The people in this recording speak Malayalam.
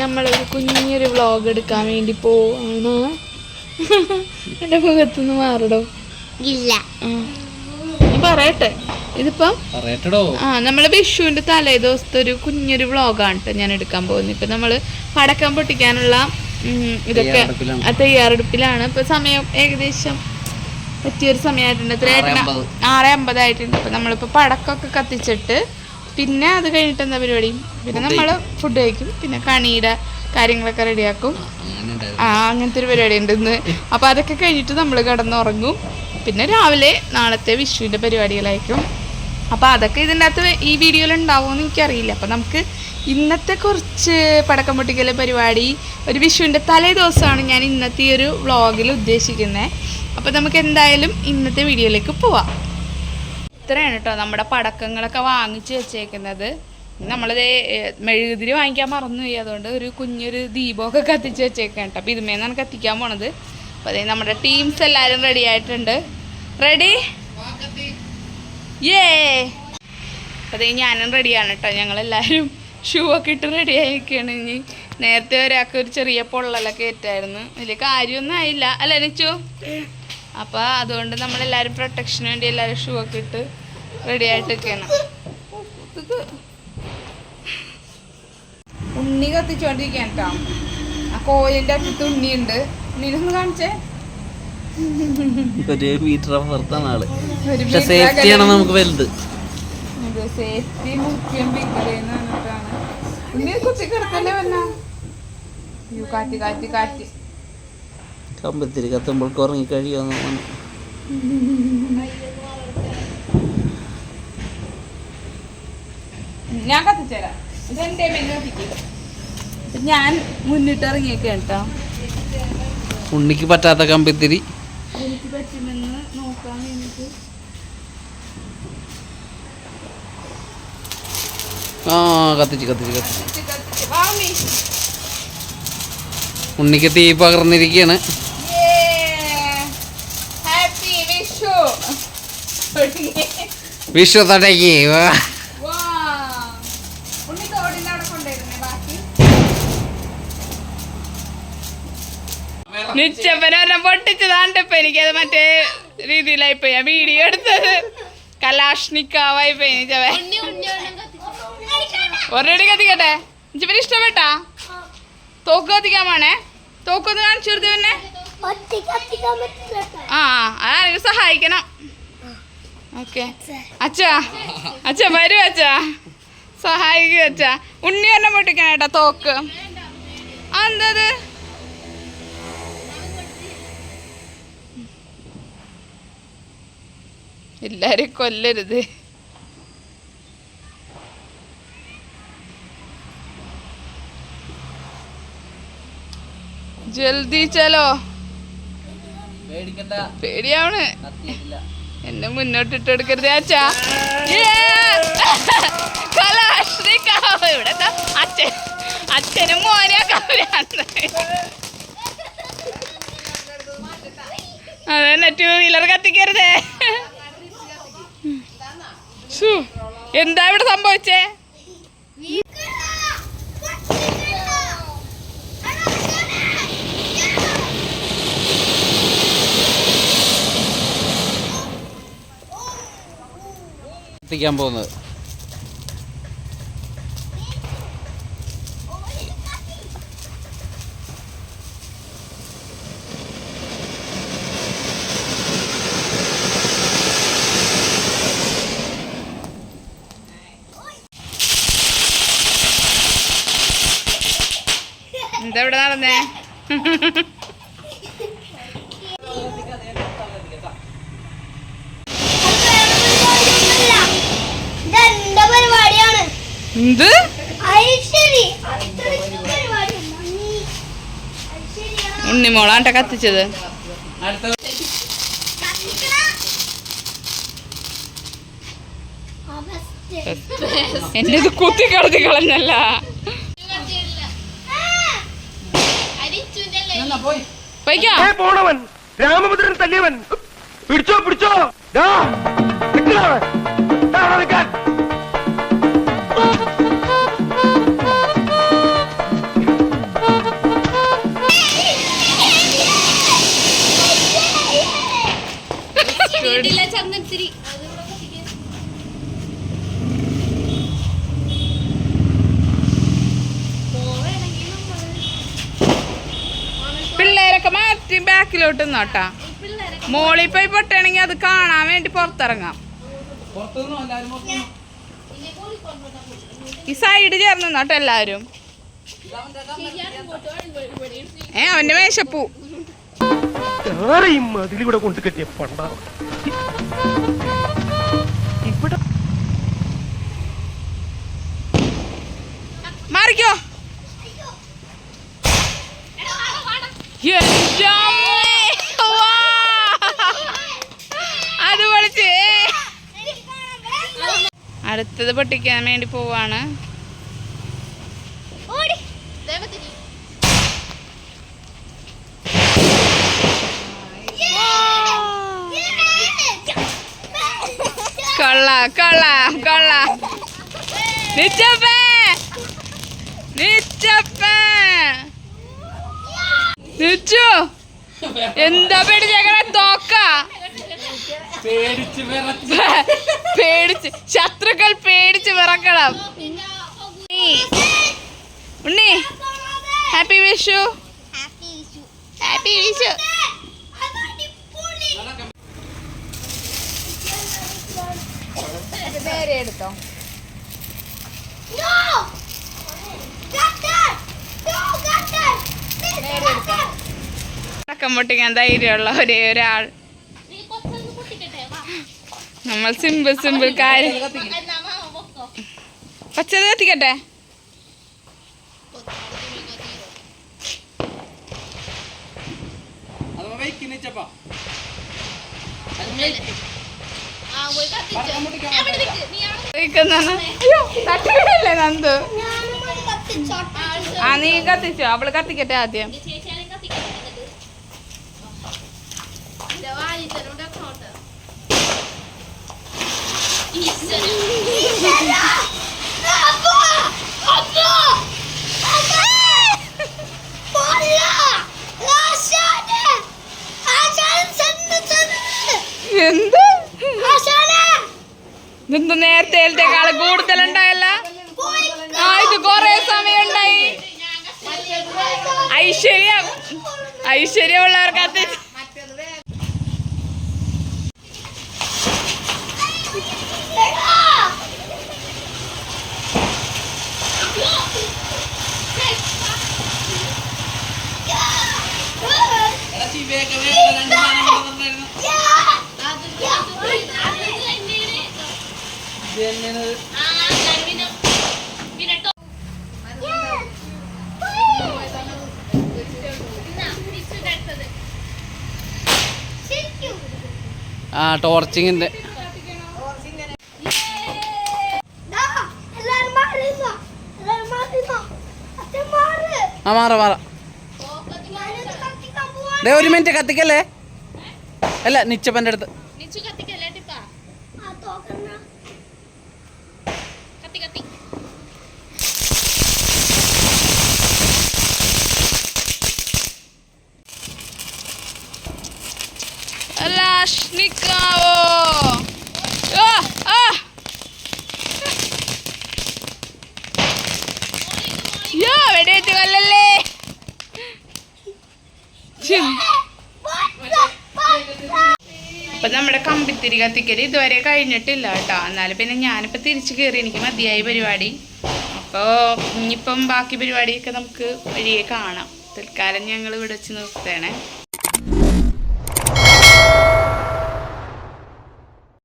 നമ്മളൊരു കുഞ്ഞൊരു വ്ളോഗ് എടുക്കാൻ വേണ്ടി പോവാണ്. എന്റെ മുഖത്തുനിന്ന് മാറടോ. ഇല്ല. പറയട്ടെ. ഇതിപ്പം ആ നമ്മൾ വിഷുവിന്റെ തലേ ദിവസത്തെ ഒരു കുഞ്ഞൊരു വ്ളോഗാണ് കേട്ടോ ഞാൻ എടുക്കാൻ പോകുന്നത്. ഇപ്പൊ നമ്മൾ പടക്കം പൊട്ടിക്കാനുള്ള ഇതൊക്കെ തയ്യാറെടുപ്പിലാണ്. ആ, തയ്യാറെടുപ്പിലാണ്. ഇപ്പം സമയം ഏകദേശം പറ്റിയൊരു സമയമായിട്ടുണ്ട്. എത്ര. ആറ് അമ്പതായിട്ടുണ്ട്. ഇപ്പൊ നമ്മളിപ്പോ പടക്കമൊക്കെ കത്തിച്ചിട്ട് പിന്നെ അത് കഴിഞ്ഞിട്ട് എന്താ പരിപാടി? പിന്നെ നമ്മൾ ഫുഡ് കഴിക്കും. പിന്നെ കണിയുടെ കാര്യങ്ങളൊക്കെ റെഡിയാക്കും. ആ അങ്ങനത്തെ ഒരു പരിപാടി ഉണ്ട് ഇന്ന്. അപ്പോൾ അതൊക്കെ കഴിഞ്ഞിട്ട് നമ്മൾ കിടന്നുറങ്ങും. പിന്നെ രാവിലെ നാളത്തെ വിഷുവിന്റെ പരിപാടികളായിരിക്കും. അപ്പോൾ അതൊക്കെ ഇതിന്റെ അകത്ത് ഈ വീഡിയോയിൽ ഉണ്ടാവുമെന്ന് എനിക്കറിയില്ല. അപ്പോൾ നമുക്ക് ഇന്നത്തെ കുറച്ച് പടക്കം പൊട്ടിക്കൽ പരിപാടി ഒരു വിഷുവിന്റെ തലേ ദിവസമാണ് ഞാൻ ഇന്നത്തെ ഈ ഒരു വ്ളോഗിൽ ഉദ്ദേശിക്കുന്നത്. അപ്പോൾ നമുക്ക് എന്തായാലും ഇന്നത്തെ വീഡിയോയിലേക്ക് പോവാം. ഇത്രയാണ് കേട്ടോ നമ്മുടെ പടക്കങ്ങളൊക്കെ വാങ്ങിച്ചു വെച്ചേക്കുന്നത്. നമ്മളത് മെഴുകുതിരി വാങ്ങിക്കാൻ മറന്നുപോയി അതുകൊണ്ട് ഒരു കുഞ്ഞൊരു ദീപമൊക്കെ കത്തിച്ച് വെച്ചേക്കാം കേട്ടോ. അപ്പോൾ ഇതുമേന്നാണ് കത്തിക്കാൻ പോണത്. അപ്പോൾ അതേ നമ്മുടെ ടീംസ് എല്ലാവരും റെഡി ആയിട്ടുണ്ട്. റെഡി ഏ അതേ ഞാനും റെഡിയാണ് കേട്ടോ. ഞങ്ങളെല്ലാവരും ഷൂ ഒക്കെ ഇട്ട് റെഡി ആയിരിക്കുകയാണ് ഇനി നേരത്തെ ഒരാൾക്ക് ഒരു ചെറിയ പൊള്ളലൊക്കെ ഏറ്റായിരുന്നു. വലിയ കാര്യമൊന്നും ആയില്ല. അല്ലേ നിച്ചു? അപ്പോൾ അതുകൊണ്ട് നമ്മളെല്ലാവരും പ്രൊട്ടക്ഷന് വേണ്ടി എല്ലാവരും ഷൂ ഒക്കെ ഇട്ട് റെഡി ആയിട്ടൊക്കെയാണ്. ഉണ്ണി കത്തിച്ചോണ്ടിരിക്കാൻ കേട്ടോ ആ കോയിലിന്റെ അറ്റത്ത് ഉണ്ണിയുണ്ട്. ഉണ്ണീനൊന്ന് കാണിച്ചേ. ഒരു മീറ്റർ അപ്പുറത്താണ് ആൾ. ആണ് പക്ഷെ സേഫ്റ്റിയാണ് നമുക്ക് വലുത്. സേഫ്റ്റി മുഖ്യം വിഗ്രഹെന്ന് പറഞ്ഞിട്ടാണ്. ഉണ്ണി കുത്തി കിടക്കല്ലേ വന്ന? അയ്യോ കാറ്റ് കാറ്റ് കാറ്റ്. കമ്പത്തിരി കത്തുമ്പോൾ ഉറങ്ങി ഞാൻ കത്തിച്ചേരാം. ഇതെന്റെ മെനു കത്തിക്കും. ഞാൻ മുന്നിട്ട് ഇറങ്ങിയേക്കാണ് കേട്ടോ ഉണ്ണിക്ക് പറ്റാത്ത കമ്പിത്തിരി. എനിക്ക് പറ്റുമെന്ന് നോക്കാൻ വേണ്ടിട്ട്. ആ കത്തിച്ച് കത്തിച്ച് കത്തിച്ച്. കത്തിച്ച് കത്തിച്ച്. വാ ഉണ്ണി. ഉണ്ണിക്ക് തീ പകർന്നിരിക്കുകയാണ് തടയ്ക്ക് വിഷു. തടക്കി നിച്ചപ്പനൊരെണ്ണം പൊട്ടിച്ചതാണ്ട് ഇപ്പൊ എനിക്കത് മറ്റേ രീതിയിലായി പോയി ഞാൻ വീഡിയോ എടുത്തത്. കലാഷ്ണിക്കാവായി പോയി ഒരടി കത്തിക്കട്ടെ? നിശ്ചപ്പന ഇഷ്ടപ്പെട്ടാ? തോക്ക് കത്തിക്കാൻ വേണേ തോക്കൊന്ന് കാണിച്ചു കൊടുത്തു പിന്നെ. ആ അതാണെങ്കിൽ സഹായിക്കണം. ഓക്കെ. അച്ഛാ അച്ഛ വരൂ അച്ഛാ. സഹായിക്കൂ അച്ഛാ. ഉണ്ണി തന്നെ പൊട്ടിക്കണം കേട്ടോ തോക്ക്. ആ എല്ലാരും കൊല്ലരുത്. ജൽദി ചലോ. പേടിയാവണ്. എന്നെ മുന്നോട്ട് ഇട്ടെടുക്കരുത് അച്ഛാ ഇവിടെ അച്ഛൻ അച്ഛനും മോനെയൊക്കെ അതെ അതന്നെ ടൂ വീലർ എന്താ ഇവിടെ സംഭവിച്ചേ? എത്തിക്കാൻ പോകുന്നത്. പരിപാടിയാണ്? എന്ത്. ഉണ്ണിമോളാണ്ട കത്തിച്ചത്. എന്റെ ഇത് കുത്തി കളഞ്ഞല്ല ആ. പോയിക്കോ ഏ പോണവൻ. രാമഭദ്രൻ തല്ലിയവൻ. പിടിച്ചോ പിടിച്ചോ. ബാക്കിലോട്ട് നോട്ടാ മോളിൽ പോയി പൊട്ടണെങ്കിൽ അത് കാണാൻ വേണ്ടി പുറത്തിറങ്ങാം. ഈ സൈഡ് ചേർന്ന് നോട്ടോ എല്ലാവരും. ഏ അവന്റെ മേശപ്പൂ. അതിലൂടെ കൊണ്ട് കെട്ടിയ പണ്ട. ഇവിടെ മാറിക്കോ. അടുത്തത് പൊട്ടിക്കാൻ വേണ്ടി പോവാണ്. കൊള്ള കൊള്ള കൊള്ള. നിച്ചപ്പേ നിച്ചപ്പേ. നിച്ചു എന്താ പേടിച്ചേക്കണേ തോക്ക. പേടിച്ച് ശത്രുക്കൾ പേടിച്ച് വിറക്കണം ഉണ്ണി, ഹാപ്പി വിഷു ഹാപ്പി വിഷു നേരെ എടുത്തോ പൊട്ടിക്കാൻ ധൈര്യമുള്ള ഒരേ ഒരാൾ നമ്മൾ സിമ്പിൾ സിമ്പിൾ കാര്യം. പച്ചത് കത്തിക്കട്ടെ? നന്ദു? ആ നീ കത്തിച്ചോ. അവൾ കത്തിക്കട്ടെ ആദ്യം. എന്ത്? ഇതെന്ത് നേരത്തേക്കാൾ കൂടുതലുണ്ടായല്ല? ആ ഇത് കൊറേ സമയം ഉണ്ടായി ഐശ്വര്യം. ഐശ്വര്യമുള്ളവർക്ക് അത് ആ ടോർച്ചിങ്ങിന്റെ. ആ മാറ മാറ. ഒരു മിനിറ്റ് കത്തിക്കല്ലേ? അല്ല നിച്ചപ്പന്റെ അടുത്ത്. Ah! യോ വെടിവെച്ച് കൊല്ലല്ലേ. അപ്പൊ നമ്മുടെ കമ്പിത്തിരി കത്തിക്കൽ ഇതുവരെ കഴിഞ്ഞിട്ടില്ല കേട്ടോ. എന്നാലും പിന്നെ ഞാനിപ്പോൾ തിരിച്ചു കയറി എനിക്ക് മതിയായ പരിപാടി. അപ്പോൾ ഇനിയിപ്പം ബാക്കി പരിപാടിയൊക്കെ നമുക്ക് വഴിയെ കാണാം. തൽക്കാലം ഞങ്ങൾ ഇവിടെ വെച്ച് നിർത്തണേ